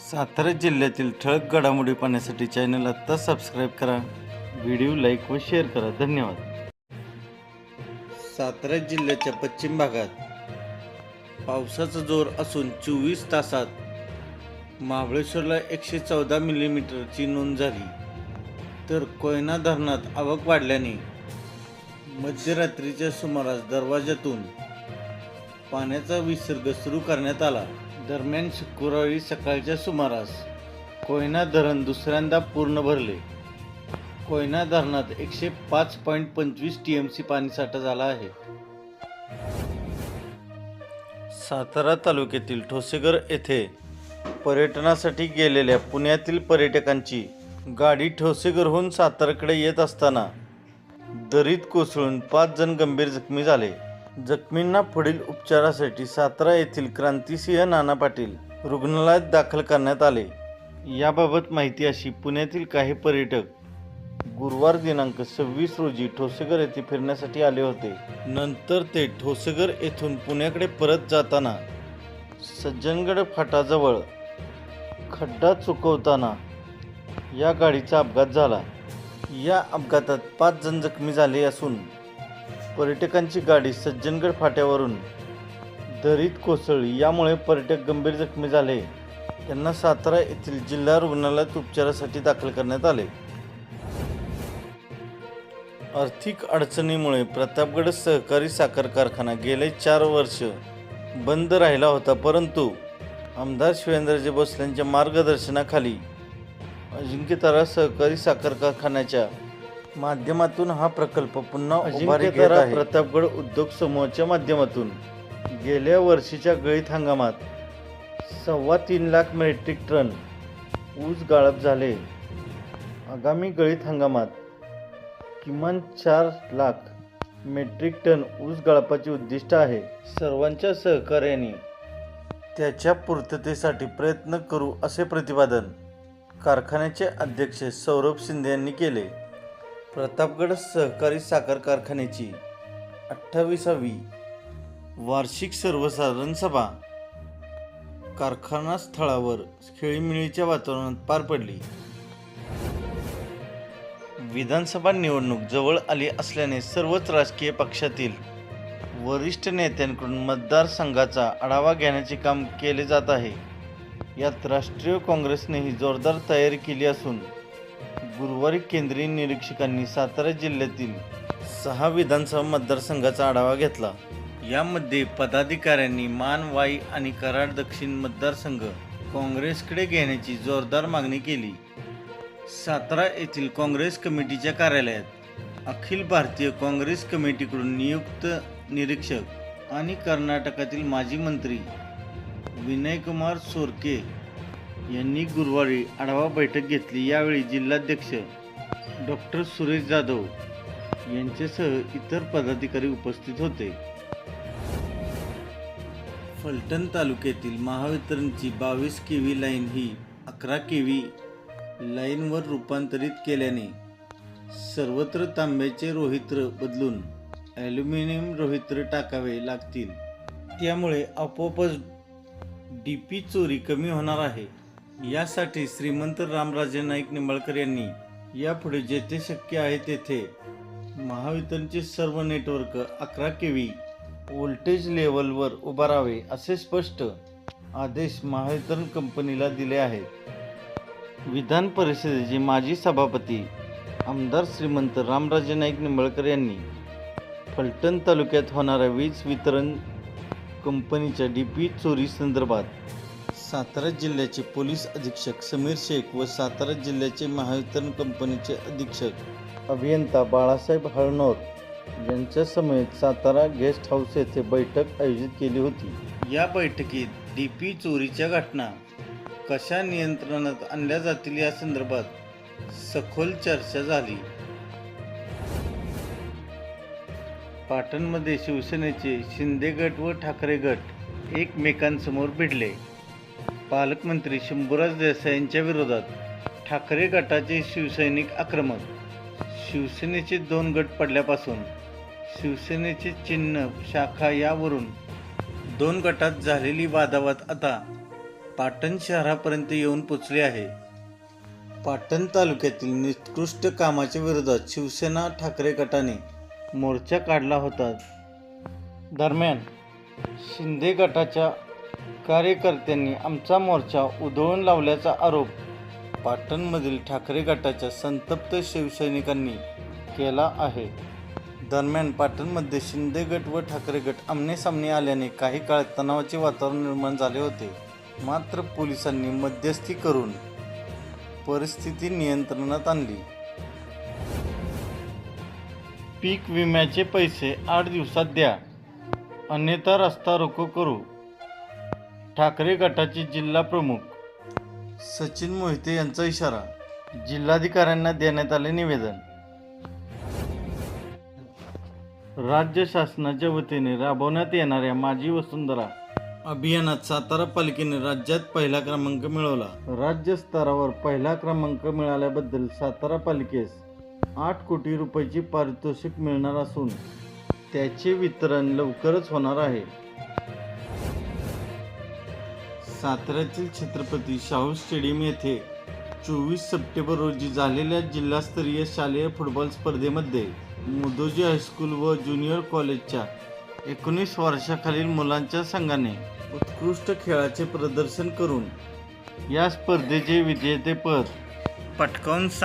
सातारा जिल्ह्यातील ठळक घडामोडी पाहण्यासाठी चॅनल आत्ता सबस्क्राईब करा. व्हिडिओ लाईक व शेअर करा. धन्यवाद. सातारा जिल्ह्याच्या पश्चिम भागात पावसाचा जोर असून चोवीस तासात महाबळेश्वरला एकशे चौदा मिलीमीटरची नोंद झाली. तर कोयना धरणात आवक वाढल्याने मध्यरात्रीच्या सुमारास दरवाजातून पाण्याचा विसर्ग सुरू करण्यात आला. दरम्यान शुक्रवारी सकाळच्या सुमारास कोयना धरण दुसऱ्यांदा पूर्ण भरले. कोयना धरणात एकशे पाच पॉईंट पंचवीस टी एम सी पाणीसाठा झाला आहे. सातारा तालुक्यातील ठोसेघर येथे पर्यटनासाठी गेलेल्या पुण्यातील पर्यटकांची गाडी ठोसेघरहून साताराकडे येत असताना दरीत कोसळून पाच जण गंभीर जखमी झाले. जखमींना पुढील उपचारासाठी सातारा येथील क्रांतिसिंह नाना पाटील रुग्णालयात दाखल करण्यात आले. याबाबत माहिती अशी पुण्यातील काही पर्यटक गुरुवार दिनांक सव्वीस रोजी ठोसेघर येथे फिरण्यासाठी आले होते. नंतर ते ठोसेघर येथून पुण्याकडे परत जाताना सज्जनगड फाटाजवळ खड्डा चुकवताना या गाडीचा अपघात झाला. या अपघातात पाच जण जखमी झाले असून पर्यटकांची गाडी सज्जनगड फाट्यावरून दरीत कोसळली. यामुळे पर्यटक गंभीर जखमी झाले. त्यांना सातारा येथील जिल्हा रुग्णालयात उपचारासाठी दाखल करण्यात आले. आर्थिक अडचणीमुळे प्रतापगड सहकारी साखर कारखाना गेले चार वर्ष बंद राहिला होता परंतु आमदार शिवेंद्रजी भोसलेंच्या मार्गदर्शनाखाली अजिंक्यतारा सहकारी साखर कारखान्याच्या माध्यमातून हा प्रकल्प पुन्हा उभारी घेत आहे. प्रतापगड उद्योग समूहाच्या माध्यमातून गेल्या वर्षीच्या गळीत हंगामात सव्वा तीन लाख मेट्रिक टन ऊस गाळप झाले. आगामी गळीत हंगामात किमान चार लाख मेट्रिक टन ऊस गाळपाचे उद्दिष्ट आहे. सर्वांच्या सहकार्याने त्याच्या पूर्ततेसाठी प्रयत्न करू असे प्रतिपादन कारखान्याचे अध्यक्ष सौरभ शिंदे यांनी केले. प्रतापगड सहकारी साखर कारखान्याची अठ्ठावीसावी वार्षिक सर्वसाधारण सभा. कारखाना स्थळावर खेळीमेळीच्या वातावरणात पार पडली. विधानसभा निवडणूक जवळ आली असल्याने सर्वच राजकीय पक्षातील वरिष्ठ नेत्यांकडून मतदारसंघाचा आढावा घेण्याचे काम केले जात आहे. यात राष्ट्रीय काँग्रेसनेही जोरदार तयारी केली असून गुरुवारी केंद्रीय निरीक्षकांनी सातारा जिल्ह्यातील सहा विधानसभा मतदारसंघाचा आढावा घेतला. यामध्ये पदाधिकाऱ्यांनी मानवाई आणि कराड दक्षिण मतदारसंघ काँग्रेसकडे घेण्याची जोरदार मागणी केली. सातारा येथील काँग्रेस कमिटीच्या कार्यालयात अखिल भारतीय काँग्रेस कमिटीकडून नियुक्त निरीक्षक आणि कर्नाटकातील माजी मंत्री विनयकुमार सोरके यांनी गुरुवारी आढावा बैठक घेतली. यावेळी जिल्हाध्यक्ष डॉक्टर सुरेश जाधव यांच्यासह इतर पदाधिकारी उपस्थित होते. फलटण तालुक्यातील महावितरणची बावीस केवी लाईन ही अकरा केवी लाईनवर रूपांतरित केल्याने सर्वत्र तांब्याचे रोहित्र बदलून ॲल्युमिनियम रोहित्र टाकावे लागतील. त्यामुळे आपोआपच डी पी चोरी कमी होणार आहे. यासाठी श्रीमंत रामराजे नाईक निंबाळकर यांनी यापुढे जेथे शक्य आहे तेथे महावितरणचे सर्व नेटवर्क अकरा केवी व्होल्टेज लेवलवर उभारावे असे स्पष्ट आदेश महावितरण कंपनीला दिले आहेत. विधान परिषदेचे माजी सभापती आमदार श्रीमंत रामराजे नाईक निंबाळकर यांनी फलटण तालुक्यात होणाऱ्या वीज वितरण कंपनीच्या डी पी चोरी संदर्भात सातारा जिल्ह्याचे पोलीस अधीक्षक समीर शेख व सातारा जिल्ह्याचे महावितरण कंपनीचे अधीक्षक अभियंता बाळासाहेब हळनोर यांच्या समेत सातारा गेस्ट हाऊस येथे बैठक आयोजित केली होती. या बैठकीत डी पी चोरीच्या घटना कशा नियंत्रणात आणल्या जातील या संदर्भात सखोल चर्चा झाली. पाटणमध्ये शिवसेनेचे शिंदे गट व ठाकरे गट एकमेकांसमोर भिडले. पालकमंत्री शंभूराज देसाई यांच्या विरोधात ठाकरे गटाचे शिवसैनिक आक्रमक. शिवसेनेचे दोन गट पडल्यापासून शिवसेनेचे चिन्ह शाखा यावरून दोन गटात झालेली वादावाद आता पाटण शहरापर्यंत येऊन पोचले आहे. पाटण तालुक्यातील निकृष्ट कामाच्या विरोधात शिवसेना ठाकरे गटाने मोर्चा काढला होता. दरम्यान शिंदे गटाच्या कार्यकर्त्यांनी आमचा मोर्चा उधळून लावल्याचा आरोप. पाटणमधील ठाकरे गटाच्या संतप्त शिवसैनिकांनी केला आहे. दरम्यान पाटणमध्ये शिंदे गट व ठाकरे गट आमनेसामने आल्याने काही काळ तणावाचे वातावरण निर्माण झाले होते. मात्र पोलिसांनी मध्यस्थी करून परिस्थिती नियंत्रणात आणली. पीक विम्याचे पैसे आठ दिवसात द्या. अन्यथा रस्ता रोको करू. ठाकरे गटाचे जिल्हा प्रमुख. सचिन मोहिते यांचा इशारा. जिल्हाधिकाऱ्यांना देण्यात आले निवेदन. राज्य शासनाच्या वतीने राबवण्यात येणाऱ्या माझी वसुंधरा अभियानात सातारा पालिकेने राज्यात पहिला क्रमांक मिळवला. राज्य स्तरावर पहिला क्रमांक मिळाल्याबद्दल सातारा पालिकेस आठ कोटी रुपयाची पारितोषिक मिळणार असून त्याचे वितरण लवकरच होणार आहे. साताऱ्यातील छत्रपती शाहू स्टेडियम येथे चोवीस सप्टेंबर रोजी झालेल्या जिल्हास्तरीय शालेय फुटबॉल स्पर्धेमध्ये मुदोजी हायस्कूल व ज्युनियर कॉलेजच्या एकोणीस वर्षाखालील मुलांच्या संघाने उत्कृष्ट खेळाचे प्रदर्शन करून या स्पर्धेचे विजेतेपद पटकावून सांग